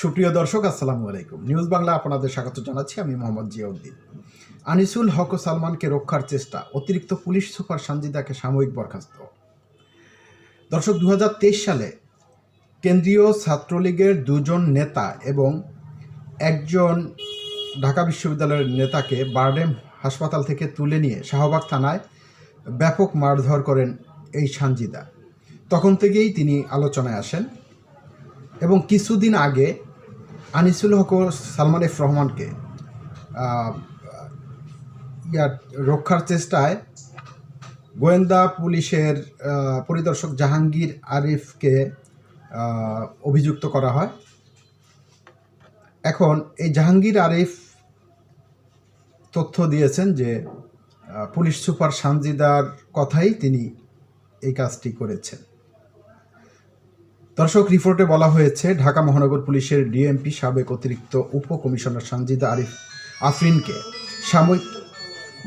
সুপ্রিয় দর্শক, আসসালামু আলাইকুম। নিউজ বাংলা আপনাদের স্বাগত জানাচ্ছি আমি মোহাম্মদ জিয়াউদ্দিন। আনিসুল হক ও সালমানকে রক্ষার চেষ্টা, অতিরিক্ত পুলিশ সুপার সঞ্জিদাকে সাময়িক বরখাস্ত। দর্শক দু হাজার তেইশ সালে কেন্দ্রীয় ছাত্রলীগের দুজন নেতা এবং একজন ঢাকা বিশ্ববিদ্যালয়ের নেতাকে বারডেম হাসপাতাল থেকে তুলে নিয়ে শাহবাগ থানায় ব্যাপক মারধর করেন এই সানজিদা। তখন থেকেই তিনি আলোচনায় আসেন এবং কিছুদিন আগে আনিসুল হক সালমান এফ রহমানকে ইয়ার রক্ষার চেষ্টায় গোয়েন্দা পুলিশের পরিদর্শক জাহাঙ্গীর আরিফকে অভিযুক্ত করা হয়। এখন এই জাহাঙ্গীর আরিফ তথ্য দিয়েছেন যে পুলিশ সুপার সানজিদার কথাই তিনি এই কাজটি করেছেন। দর্শক, রিপোর্টে বলা হয়েছে, ঢাকা মহানগর পুলিশের ডিএমপি সাবেক অতিরিক্ত উপকমিশনার সঞ্জিদা আরিফ আফরিনকে সাময়িক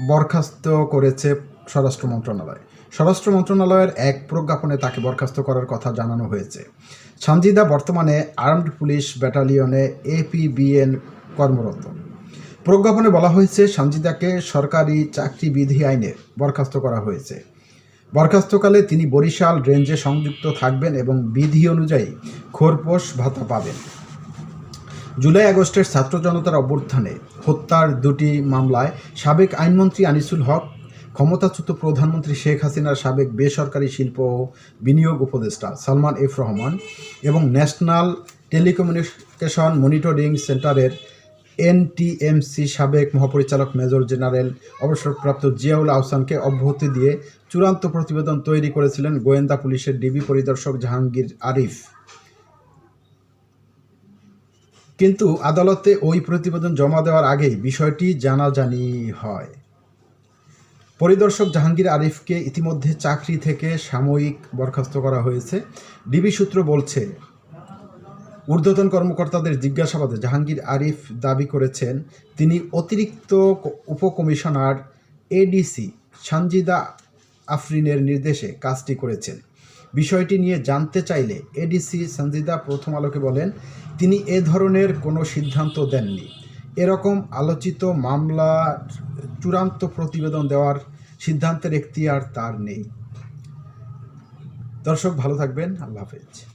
বরখাস্ত করেছে স্বরাষ্ট্র মন্ত্রণালয়। স্বরাষ্ট্র মন্ত্রণালয়ের এক প্রজ্ঞাপনে তাকে বরখাস্ত করার কথা জানানো হয়েছে। সঞ্জিদা বর্তমানে আর্মড পুলিশ ব্যাটালিয়নে এপিবিএন কর্মরত। প্রজ্ঞাপনে বলা হয়েছে সঞ্জিদাকে সরকারি চাকরি বিধি আইনে বরখাস্ত করা হয়েছে। বরখাস্তকালে তিনি বরিশাল রেঞ্জে সংযুক্ত থাকবেন এবং বিধি অনুযায়ী খোরপোশ ভাতা পাবেন। জুলাই আগস্টের ছাত্র জনতার অভ্যুত্থানে হত্যার দুটি মামলায় সাবেক আইনমন্ত্রী আনিসুল হক, ক্ষমতাচ্যুত প্রধানমন্ত্রী শেখ হাসিনার সাবেক বেসরকারি শিল্প ও বিনিয়োগ উপদেষ্টা সালমান এফ রহমান এবং ন্যাশনাল টেলিকমিউনিকেশন মনিটরিং সেন্টারের এনটিএমসি সাবেক মহাপরিচালক মেজর জেনারেল অবসরপ্রাপ্ত জিয়াউল আহসানকে অব্যাহতি দিয়ে চূড়ান্ত প্রতিবেদন তৈরি করেছিলেন গোয়েন্দা পুলিশের ডিবি পরিদর্শক জাহাঙ্গীর আরিফ। কিন্তু আদালতে ওই প্রতিবেদন জমা দেওয়ার আগেই বিষয়টি জানাজানি হয়। পরিদর্শক জাহাঙ্গীর আরিফকে ইতিমধ্যে চাকরি থেকে সাময়িক বরখাস্ত করা হয়েছে। ডিবি সূত্র বলছে ঊর্ধ্বতন কর্মকর্তাদের জিজ্ঞাসাবাদে জাহাঙ্গীর আরিফ দাবি করেছেন, তিনি অতিরিক্ত উপকমিশনার এডিসি সানজিদা আফরিনের নির্দেশে কাজটি করেছেন। বিষয়টি নিয়ে জানতে চাইলে এডিসি সঞ্জিদা প্রথম আলোকে বলেন, তিনি এ ধরনের কোনো সিদ্ধান্ত দেননি। এরকম আলোচিত মামলার চূড়ান্ত প্রতিবেদন দেওয়ার সিদ্ধান্তের এখতিয়ার তার নেই। দর্শক, ভালো থাকবেন। আল্লাহ হাফেজ।